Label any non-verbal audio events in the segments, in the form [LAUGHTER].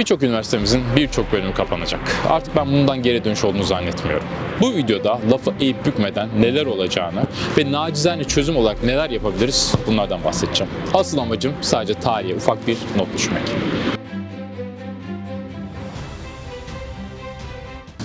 Birçok üniversitemizin birçok bölümü kapanacak. Artık ben bundan geri dönüş olduğunu zannetmiyorum. Bu videoda lafı eğip bükmeden neler olacağını ve nacizane çözüm olarak neler yapabiliriz bunlardan bahsedeceğim. Asıl amacım sadece tarihe ufak bir not düşmek.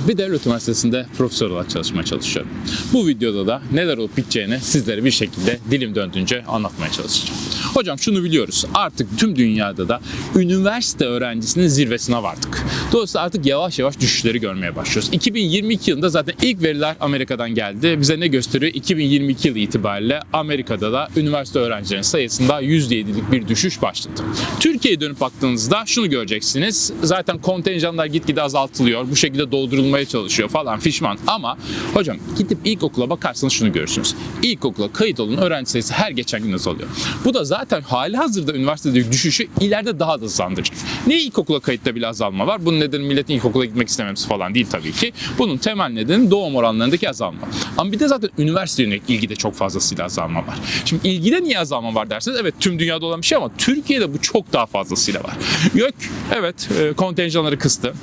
Bir devlet üniversitesinde profesör olarak çalışmaya çalışıyorum. Bu videoda da neler olup biteceğini sizlere bir şekilde dilim döndüğünce anlatmaya çalışacağım. Hocam şunu biliyoruz. Artık tüm dünyada da üniversite öğrencisinin zirvesine vardık. Dolayısıyla artık yavaş yavaş düşüşleri görmeye başlıyoruz. 2022 yılında zaten ilk veriler Amerika'dan geldi. Bize ne gösteriyor? 2022 yılı itibariyle Amerika'da da üniversite öğrencilerinin sayısında %7'lik bir düşüş başladı. Türkiye'ye dönüp baktığınızda şunu göreceksiniz. Zaten kontenjanlar gitgide azaltılıyor. Bu şekilde doldurulmaya çalışıyor falan fişman. Ama hocam gidip ilkokula bakarsanız şunu görürsünüz. İlkokula kayıt olan öğrenci sayısı her geçen gün azalıyor. Bu da zaten hali hazırda üniversitedeki düşüşü ileride daha da hızlandıracak. Ne ilkokula kayıtta bile azalma var? Bunun nedeni milletin ilkokula gitmek istememesi falan değil tabii ki. Bunun temel nedeni doğum oranlarındaki azalma. Ama bir de zaten üniversite yönelik ilgide çok fazlasıyla azalma var. Şimdi ilgide niye azalma var derseniz evet tüm dünyada olan bir şey ama Türkiye'de bu çok daha fazlasıyla var. YÖK evet e, kontenjanları kıstı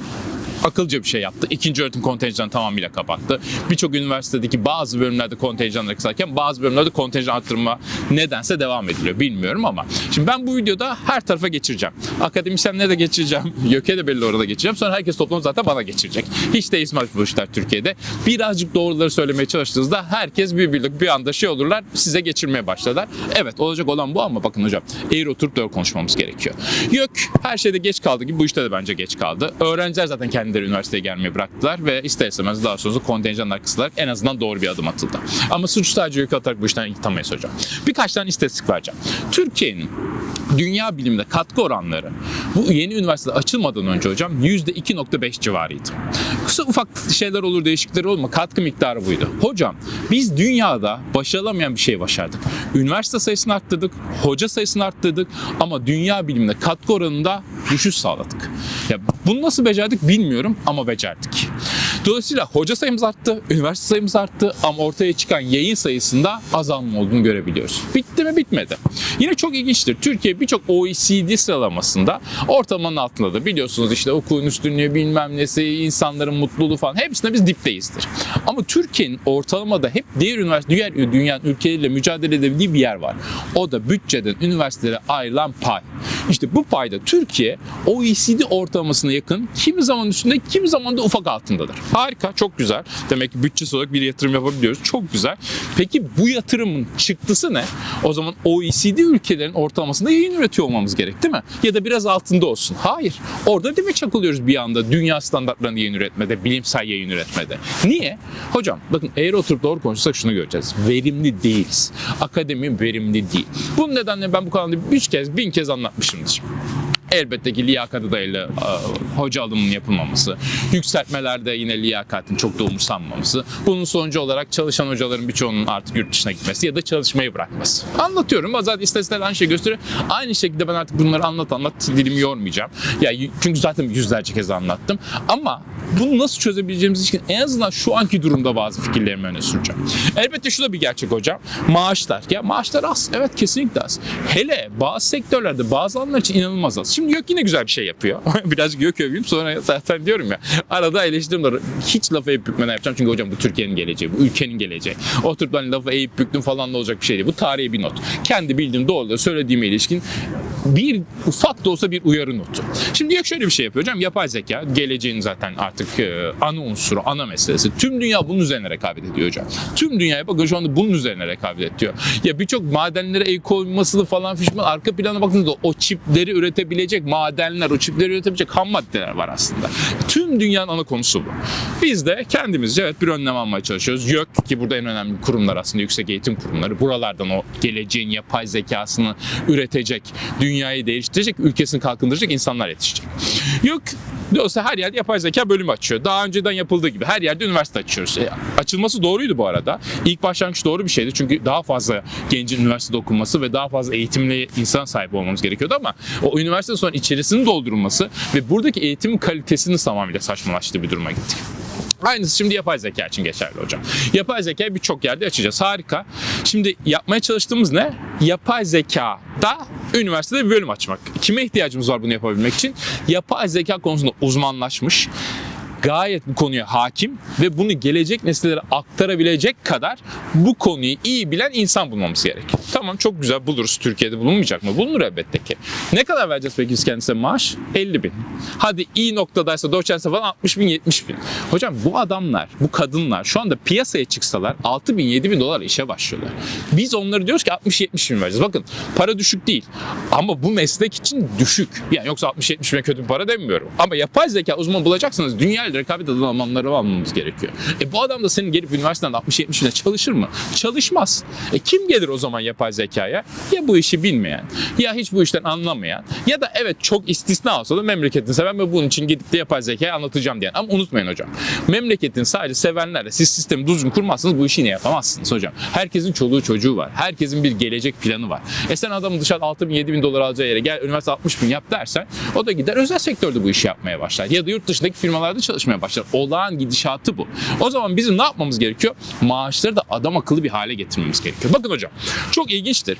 akılcı bir şey yaptı. İkinci öğretim kontenjanı tamamıyla kapattı. Birçok üniversitedeki bazı bölümlerde kontenjanları kısarken bazı bölümlerde kontenjan arttırma nedense devam ediliyor. Bilmiyorum ama. Şimdi ben bu videoda her tarafa geçireceğim. Akademisyenlere de geçireceğim. [LAUGHS] YÖK'e de belli orada geçireceğim. Sonra herkes toplam zaten bana geçirecek. Hiç değişmez bu işler Türkiye'de. Birazcık doğruları söylemeye çalıştığınızda herkes bir birlik bir anda şey olurlar size geçirmeye başlarlar. Evet olacak olan bu ama bakın hocam eğri oturup doğru konuşmamız gerekiyor. YÖK her şeyde geç kaldı gibi bu işte de bence geç kaldı. Öğrenciler zaten kendileri üniversiteye gelmeyi bıraktılar ve ister istemez daha sonra kontenjanlar kısılarak en azından doğru bir adım atıldı. Ama suç sadece YÖK atarak bu işten yıktamayız hocam. Birkaç tane istatistik vereceğim. Türkiye'nin dünya biliminde katkı oranları bu yeni üniversite açılmadan önce hocam %2.5 civarıydı. Kısa ufak şeyler olur değişiklikler olur mu? Katkı miktarı buydu. Hocam biz dünyada başarılamayan bir şey başardık. Üniversite sayısını arttırdık, hoca sayısını arttırdık ama dünya biliminde katkı oranında düşüş sağladık. Ya bunu nasıl becerdik bilmiyorum ama becerdik. Dolayısıyla hoca sayımız arttı, üniversite sayımız arttı ama ortaya çıkan yayın sayısında azalma olduğunu görebiliyoruz. Bitti mi? Bitmedi. Yine çok ilginçtir. Türkiye birçok OECD sıralamasında ortalamanın altında da biliyorsunuz işte okulun üstünlüğü bilmem nesi, insanların mutluluğu falan hepsinde biz dipteyizdir. Ama Türkiye'nin ortalamada hep diğer üniversite, diğer dünyanın ülkeleriyle mücadele edebildiği bir yer var. O da bütçeden üniversitelere ayrılan pay. İşte bu payda Türkiye OECD ortalamasına yakın kimi zaman üstünde kimi zaman da ufak altındadır. Harika, çok güzel. Demek ki bütçesi olarak bir yatırım yapabiliyoruz. Çok güzel. Peki bu yatırımın çıktısı ne? O zaman OECD ülkelerin ortalamasında yayın üretiyor olmamız gerek değil mi? Ya da biraz altında olsun. Hayır. Orada değil mi çakılıyoruz bir anda dünya standartlarını yayın üretmede, bilimsel yayın üretmede. Niye? Hocam bakın eğer oturup doğru konuşsak şunu göreceğiz. Verimli değiliz. Akademi verimli değil. Bunun nedenle ben bu kanalda üç kez, bin kez conditions. Elbette ki liyakata dayalı e, hoca alımının yapılmaması, yükseltmelerde yine liyakatin çok da umursanmaması, bunun sonucu olarak çalışan hocaların birçoğunun artık yurt dışına gitmesi ya da çalışmayı bırakması. Anlatıyorum. Bazen istatistikler aynı şey gösteriyor. Aynı şekilde ben artık bunları anlat anlat dilimi yormayacağım. Ya çünkü zaten yüzlerce kez anlattım. Ama bunu nasıl çözebileceğimiz için en azından şu anki durumda bazı fikirlerimi öne süreceğim. Elbette şu da bir gerçek hocam. Maaşlar. Ya maaşlar az. Evet kesinlikle az. Hele bazı sektörlerde bazı alanlar için inanılmaz az. Şimdi YÖK yine güzel bir şey yapıyor. [LAUGHS] Biraz YÖK öveyim sonra zaten diyorum ya. Arada eleştiririm de hiç lafı eğip bükmeden yapacağım. Çünkü hocam bu Türkiye'nin geleceği, bu ülkenin geleceği. Oturup ben lafı eğip büktüm falan da olacak bir şey değil. Bu tarihi bir not. Kendi bildiğim doğruları söylediğime ilişkin bir ufak da olsa bir uyarı notu. Şimdi YÖK şöyle bir şey yapıyor hocam. Yapay zeka geleceğin zaten artık e, ana unsuru, ana meselesi. Tüm dünya bunun üzerine rekabet ediyor hocam. Tüm dünyaya bakın şu anda bunun üzerine rekabet ediyor. Ya birçok madenlere el koymasını falan fişman arka plana baktığınızda o çipleri üretebilecek madenler, o çipleri üretebilecek ham maddeler var aslında. Tüm dünyanın ana konusu bu. Biz de kendimizce evet bir önlem almaya çalışıyoruz. YÖK ki burada en önemli kurumlar aslında yüksek eğitim kurumları. Buralardan o geleceğin yapay zekasını üretecek, dünyayı değiştirecek, ülkesini kalkındıracak insanlar yetişecek. YÖK Dolayısıyla her yerde yapay zeka bölümü açıyor. Daha önceden yapıldığı gibi her yerde üniversite açıyoruz. E, açılması doğruydu bu arada. İlk başlangıç doğru bir şeydi. Çünkü daha fazla gencin üniversitede okunması ve daha fazla eğitimli insan sahibi olmamız gerekiyordu ama o üniversite sonra içerisinin doldurulması ve buradaki eğitimin kalitesinin tamamıyla saçmalaştığı bir duruma gittik. Aynısı şimdi yapay zeka için geçerli hocam. Yapay zekayı birçok yerde açacağız. Harika. Şimdi yapmaya çalıştığımız ne? Yapay zekada üniversitede bir bölüm açmak. Kime ihtiyacımız var bunu yapabilmek için? Yapay zeka konusunda uzmanlaşmış, gayet bu konuya hakim ve bunu gelecek nesillere aktarabilecek kadar bu konuyu iyi bilen insan bulmamız gerek. Tamam çok güzel buluruz. Türkiye'de bulunmayacak mı? Bulunur elbette ki. Ne kadar vereceğiz peki biz kendisine maaş? 50 bin. Hadi iyi noktadaysa doçentse falan 60 bin 70 bin. Hocam bu adamlar, bu kadınlar şu anda piyasaya çıksalar 6 bin 7 bin dolar işe başlıyorlar. Biz onları diyoruz ki 60-70 bin vereceğiz. Bakın para düşük değil. Ama bu meslek için düşük. Yani yoksa 60-70 bin kötü bir para demiyorum. Ama yapay zeka uzmanı bulacaksanız dünya ile rekabet eden adamları almamız gerekiyor. E bu adam da senin gelip üniversiteden 60-70 bine çalışır mı? Çalışmaz. E kim gelir o zaman yapay zekaya? Ya bu işi bilmeyen, ya hiç bu işten anlamayan, ya da evet çok istisna olsa da memleketini seven ve bunun için gidip de yapay zekayı anlatacağım diyen. Ama unutmayın hocam. Memleketin sadece sevenlerle siz sistemi düzgün kurmazsanız bu işi yine yapamazsınız hocam. Herkesin çoluğu çocuğu var. Herkesin bir gelecek planı var. E sen adamı dışarıda 6 bin 7 bin dolar alacağı yere gel üniversite 60 bin yap dersen o da gider özel sektörde bu işi yapmaya başlar. Ya da yurt dışındaki firmalarda çalışmaya başlar. Olağan gidişatı bu. O zaman bizim ne yapmamız gerekiyor? Maaşları da adam akıllı bir hale getirmemiz gerekiyor. Bakın hocam çok ilginçtir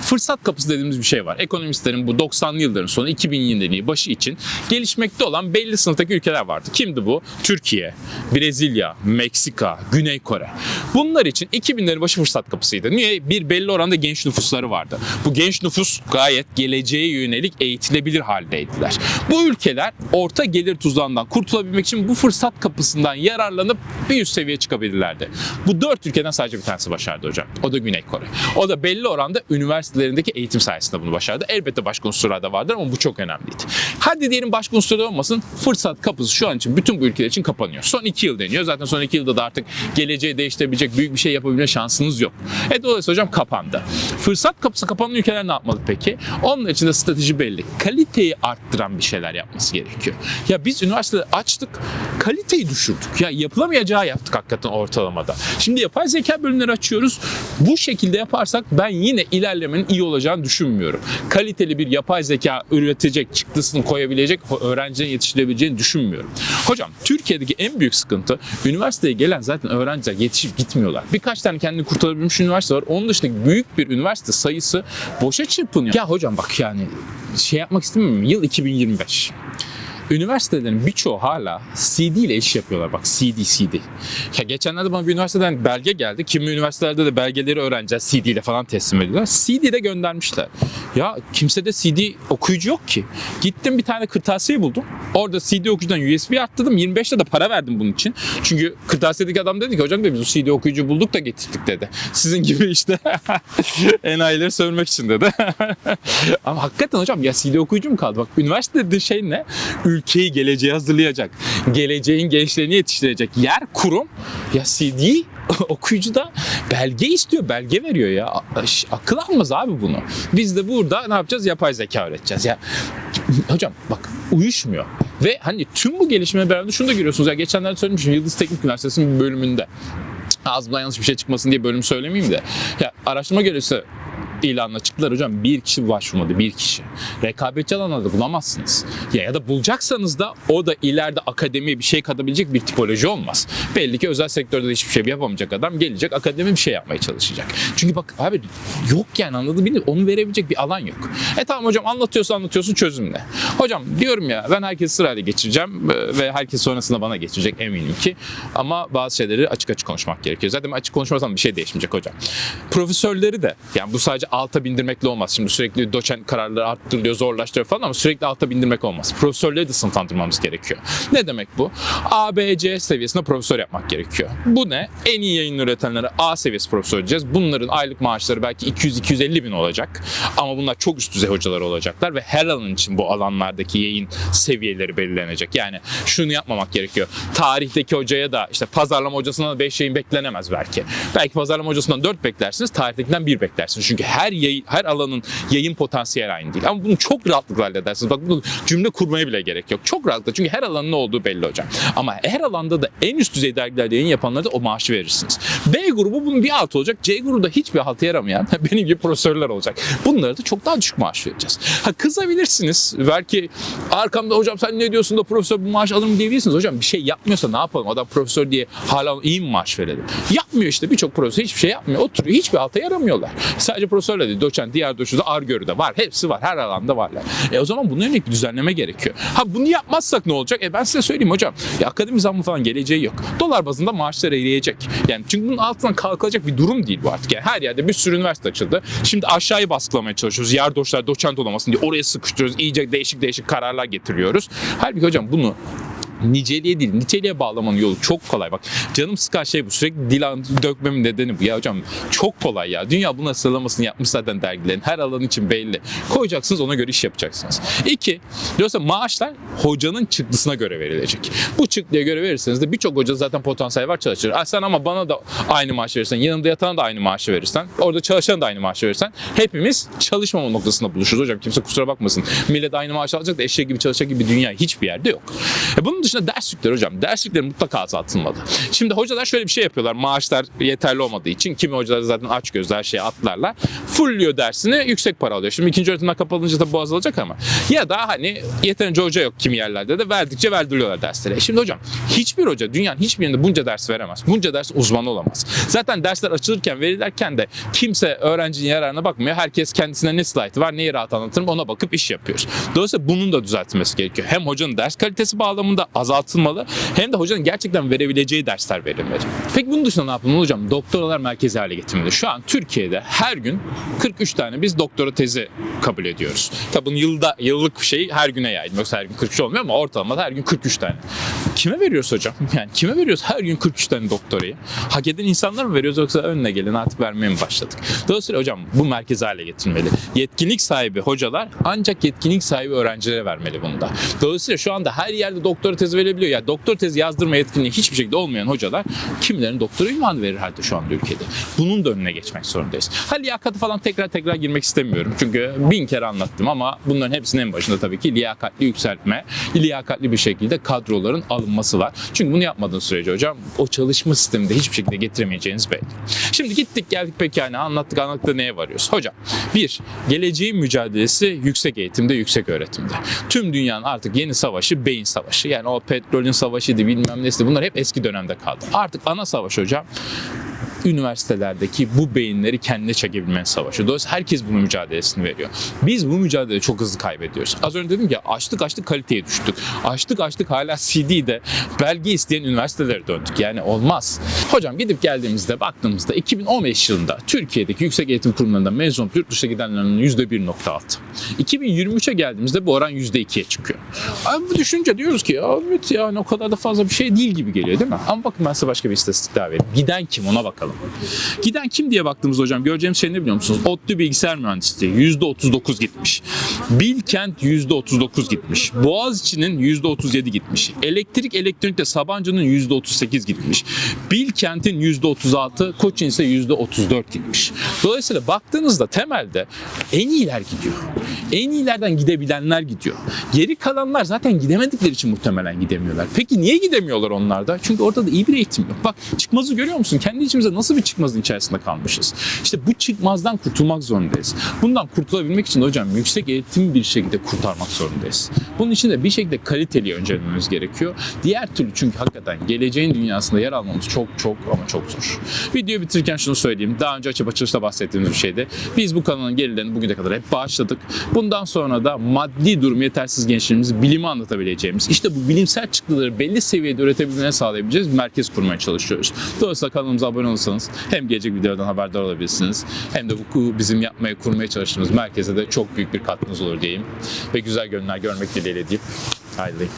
fırsat kapısı dediğimiz bir şey var. Ekonomistlerin bu 90'lı yılların sonu 2000 yılların başı için gelişmekte olan belli sınıftaki ülkeler vardı. Kimdi bu? Türkiye, Brezilya, Meksika, Güney Kore. Bunlar için 2000'lerin başı fırsat kapısıydı. Niye? Bir belli oranda genç nüfusları vardı. Bu genç nüfus gayet geleceğe yönelik eğitilebilir haldeydiler. Bu ülkeler orta gelir tuzağından kurtulabilmek için bu fırsat kapısından yararlanıp bir üst seviyeye çıkabilirlerdi. Bu dört ülkeden sadece bir tanesi başardı hocam. O da Güney Kore. O da belli oranda üniversitelerindeki eğitim sayesinde bunu başardı. Elbette başka unsurlar da vardır ama bu çok önemliydi. Hadi diyelim başka unsurlar olmasın. Fırsat kapısı şu an için bütün bu ülkeler için kapanıyor. Son iki yıl deniyor. Zaten son iki yılda da artık geleceği değiştirebilecek büyük bir şey yapabilme şansınız yok. E dolayısıyla hocam kapandı. Fırsat kapısı kapanan ülkeler ne yapmalı peki? Onun için de strateji belli. Kaliteyi arttıran bir şeyler yapması gerekiyor. Ya biz üniversitede açtık, kaliteyi düşürdük. Ya yapılamayacağı yaptık hakikaten ortalamada. Şimdi yapay zeka bölümleri açıyoruz. Bu şekilde yaparsak ben yine ilerlemenin iyi olacağını düşünmüyorum. Kaliteli bir yapay zeka üretecek, çıktısını koyabilecek öğrencilerin yetiştirebileceğini düşünmüyorum. Hocam Türkiye'deki en büyük sıkıntı üniversiteye gelen zaten öğrenciler yetişip gitmiyorlar. Birkaç tane kendini kurtarabilmiş üniversite var. Onun dışındaki büyük bir üniversite sayısı boşa çırpınıyor. Ya hocam bak yani şey yapmak istemiyorum. Yıl 2025. Üniversitelerin birçoğu hala CD ile iş yapıyorlar. Bak CD, CD. Ya geçenlerde bana bir üniversiteden belge geldi. Kimi üniversitelerde de belgeleri öğrenciler CD ile falan teslim ediyorlar. CD de göndermişler. Ya kimsede CD okuyucu yok ki. Gittim bir tane kırtasiye buldum. Orada CD okuyucudan USB arttırdım. 25'te de para verdim bunun için. Çünkü kırtasiyedeki adam dedi ki hocam dedi, biz CD okuyucu bulduk da getirdik dedi. Sizin gibi işte [LAUGHS] enayileri sövmek için dedi. [LAUGHS] Ama hakikaten hocam ya CD okuyucu mu kaldı? Bak üniversitede şey ne? Ülkeyi geleceğe hazırlayacak. Geleceğin gençlerini yetiştirecek yer kurum. Ya CD [LAUGHS] okuyucu da belge istiyor, belge veriyor ya. Akıl almaz abi bunu. Biz de burada ne yapacağız? Yapay zeka öğreteceğiz. Ya [CLEARS THROAT] hocam bak uyuşmuyor. Ve hani tüm bu gelişmeye beraber şunu da görüyorsunuz. Ya geçenlerde söylemiştim Yıldız Teknik Üniversitesi'nin bir bölümünde ağzımdan yanlış bir şey çıkmasın diye bölüm söylemeyeyim de. Ya araştırma görevlisi ilanına çıktılar hocam. Bir kişi başvurmadı, bir kişi. Rekabetçi alanlarda bulamazsınız. Ya, ya da bulacaksanız da o da ileride akademiye bir şey katabilecek bir tipoloji olmaz. Belli ki özel sektörde de hiçbir şey yapamayacak adam gelecek akademi bir şey yapmaya çalışacak. Çünkü bak abi yok yani anladın mı? Onu verebilecek bir alan yok. E tamam hocam anlatıyorsun anlatıyorsun çözüm ne? Hocam diyorum ya ben herkesi sırayla geçireceğim e, ve herkes sonrasında bana geçecek eminim ki. Ama bazı şeyleri açık açık konuşmak gerekiyor. Zaten açık konuşmasam bir şey değişmeyecek hocam. Profesörleri de yani bu sadece alta bindirmekle olmaz. Şimdi sürekli doçent kararları arttırılıyor, zorlaştırıyor falan ama sürekli alta bindirmek olmaz. Profesörleri de sınıflandırmamız gerekiyor. Ne demek bu? A, B, C seviyesinde profesör yapmak gerekiyor. Bu ne? En iyi yayın üretenlere A seviyesi profesör diyeceğiz. Bunların aylık maaşları belki 200-250 bin olacak. Ama bunlar çok üst düzey hocalar olacaklar ve her alan için bu alanlardaki yayın seviyeleri belirlenecek. Yani şunu yapmamak gerekiyor. Tarihteki hocaya da işte pazarlama hocasından 5 yayın beklenemez belki. Belki pazarlama hocasından 4 beklersiniz, tarihtekinden 1 beklersiniz. Çünkü her her yayın, her alanın yayın potansiyeli aynı değil. Ama bunu çok rahatlıkla halledersiniz. Bak bunu cümle kurmaya bile gerek yok. Çok rahatlıkla. Çünkü her alanın ne olduğu belli hocam. Ama her alanda da en üst düzey dergilerde yayın yapanlara da o maaşı verirsiniz. B grubu bunun bir altı olacak. C grubu da hiçbir halta yaramayan [LAUGHS] benim gibi profesörler olacak. Bunlara da çok daha düşük maaş vereceğiz. Ha kızabilirsiniz. Belki arkamda hocam sen ne diyorsun da profesör bu maaş alır mı diyebilirsiniz. Hocam bir şey yapmıyorsa ne yapalım? Adam profesör diye hala iyi mi maaş verelim? Yapmıyor işte. Birçok profesör hiçbir şey yapmıyor. Oturuyor. Hiçbir halta yaramıyorlar. Sadece profesörler değil. Doçent, diğer doçent, argörüde var. Hepsi var. Her alanda varlar. E o zaman bunun yönelik bir düzenleme gerekiyor. Ha bunu yapmazsak ne olacak? E ben size söyleyeyim hocam. Ya akademi zammı falan geleceği yok. Dolar bazında maaşlar eriyecek. Yani çünkü bunun altından kalkacak bir durum değil bu artık. Yani her yerde bir sürü üniversite açıldı. Şimdi aşağıyı baskılamaya çalışıyoruz. Yer doçlar doçent olamasın diye oraya sıkıştırıyoruz. İyice değişik değişik kararlar getiriyoruz. Halbuki hocam bunu niceliğe değil, niteliğe bağlamanın yolu çok kolay. Bak canım sıkan şey bu. Sürekli dil dökmemin nedeni bu. Ya hocam çok kolay ya. Dünya bunun sıralamasını yapmış zaten dergilerin. Her alan için belli. Koyacaksınız ona göre iş yapacaksınız. İki, diyorsa maaşlar hocanın çıktısına göre verilecek. Bu çıktıya göre verirseniz de birçok hoca zaten potansiyel var çalışır. Ah sen ama bana da aynı maaşı verirsen, yanında yatana da aynı maaşı verirsen, orada çalışana da aynı maaşı verirsen hepimiz çalışmama noktasında buluşuruz hocam. Kimse kusura bakmasın. Millet aynı maaş alacak da eşek gibi çalışacak gibi dünya hiçbir yerde yok. E bunun dışında ders yükleri hocam. Ders yükleri mutlaka azaltılmalı. Şimdi hocalar şöyle bir şey yapıyorlar. Maaşlar yeterli olmadığı için kimi hocalar zaten aç gözler her şeye atlarlar. Fullüyor dersini yüksek para alıyor. Şimdi ikinci öğretimden kapalınca da bu azalacak ama. Ya da hani yeterince hoca yok kimi yerlerde de verdikçe verdiriyorlar dersleri. E Şimdi hocam hiçbir hoca dünyanın hiçbir yerinde bunca ders veremez. Bunca ders uzman olamaz. Zaten dersler açılırken verilirken de kimse öğrencinin yararına bakmıyor. Herkes kendisine ne slaytı var neyi rahat anlatırım ona bakıp iş yapıyoruz. Dolayısıyla bunun da düzeltilmesi gerekiyor. Hem hocanın ders kalitesi bağlamında azaltılmalı hem de hocanın gerçekten verebileceği dersler verilmeli. Peki bunun dışında ne yapılmalı hocam? Doktoralar merkezi hale getirilmeli. Şu an Türkiye'de her gün 43 tane biz doktora tezi kabul ediyoruz. Tabi bunun yılda, yıllık bir şey her güne yaydım. Yoksa her gün 43 olmuyor ama ortalamada her gün 43 tane. Kime veriyoruz hocam? [LAUGHS] Yani kime veriyoruz her gün 43 tane doktorayı? Hak eden insanlar mı veriyoruz yoksa önüne gelin artık vermeye mi başladık? Dolayısıyla hocam bu merkezi hale getirilmeli. Yetkinlik sahibi hocalar ancak yetkinlik sahibi öğrencilere vermeli bunu da. Dolayısıyla şu anda her yerde doktora tezi verebiliyor. Yani doktor tezi yazdırma yetkinliği hiçbir şekilde olmayan hocalar kimilerin doktora ünvanı verir halde şu anda ülkede. Bunun da önüne geçmek zorundayız. Ha liyakatı falan tekrar tekrar girmek istemiyorum. Çünkü bin kere anlattım ama bunların hepsinin en başında tabii ki liyakatli yükseltme, liyakatli bir şekilde kadroların alınması var. Çünkü bunu yapmadığın sürece hocam o çalışma sisteminde hiçbir şekilde getiremeyeceğiniz belli. Şimdi gittik geldik peki yani anlattık anlattık da neye varıyoruz? Hocam bir, geleceğin mücadelesi yüksek eğitimde, yüksek öğretimde. Tüm dünyanın artık yeni savaşı beyin savaşı. Yani o petrolün savaşıydı bilmem neydi bunlar hep eski dönemde kaldı. Artık ana savaş hocam üniversitelerdeki bu beyinleri kendine çekebilmenin savaşı. Dolayısıyla herkes bunun mücadelesini veriyor. Biz bu mücadeleyi çok hızlı kaybediyoruz. Az önce dedim ki açtık açtık kaliteye düştük. Açtık açtık hala CD'de belge isteyen üniversitelere döndük. Yani olmaz. Hocam gidip geldiğimizde baktığımızda 2015 yılında Türkiye'deki yüksek eğitim kurumlarından mezun olup yurt dışına gidenlerin %1.6. 2023'e geldiğimizde bu oran %2'ye çıkıyor. Abi bu düşünce diyoruz ki evet yani o kadar da fazla bir şey değil gibi geliyor değil mi? Ama bakın ben size başka bir istatistik daha vereyim. Giden kim ona bakalım. Giden kim diye baktığımızda hocam göreceğimiz şey ne biliyor musunuz? ODTÜ bilgisayar mühendisliği %39 gitmiş. Bilkent %39 gitmiş. Boğaziçi'nin %37 gitmiş. Elektrik elektronikte Sabancı'nın %38 gitmiş. Bilkent'in %36, Koç'un ise %34 gitmiş. Dolayısıyla baktığınızda temelde en iyiler gidiyor. En iyilerden gidebilenler gidiyor. Geri kalanlar zaten gidemedikleri için muhtemelen gidemiyorlar. Peki niye gidemiyorlar onlar da? Çünkü orada da iyi bir eğitim yok. Bak çıkmazı görüyor musun? Kendi içimize nasıl bir çıkmazın içerisinde kalmışız? İşte bu çıkmazdan kurtulmak zorundayız. Bundan kurtulabilmek için de hocam yüksek eğitimi bir şekilde kurtarmak zorundayız. Bunun için de bir şekilde kaliteli öncelememiz gerekiyor. Diğer türlü çünkü hakikaten geleceğin dünyasında yer almamız çok çok ama çok zor. Videoyu bitirirken şunu söyleyeyim. Daha önce açıp açılışta bahsettiğimiz bir şeydi. Biz bu kanalın gelirlerini bugüne kadar hep bağışladık. Bundan sonra da maddi durum yetersiz gençlerimizi bilimi anlatabileceğimiz, işte bu bilimsel çıktıları belli seviyede üretebilmelerini sağlayabileceğiz merkez kurmaya çalışıyoruz. Dolayısıyla kanalımıza abone olursanız hem gelecek videolardan haberdar olabilirsiniz hem de bu bizim yapmaya, kurmaya çalıştığımız merkeze de çok büyük bir katkınız olur diyeyim. Ve güzel gönüller görmek dileğiyle deyip ayrılayım.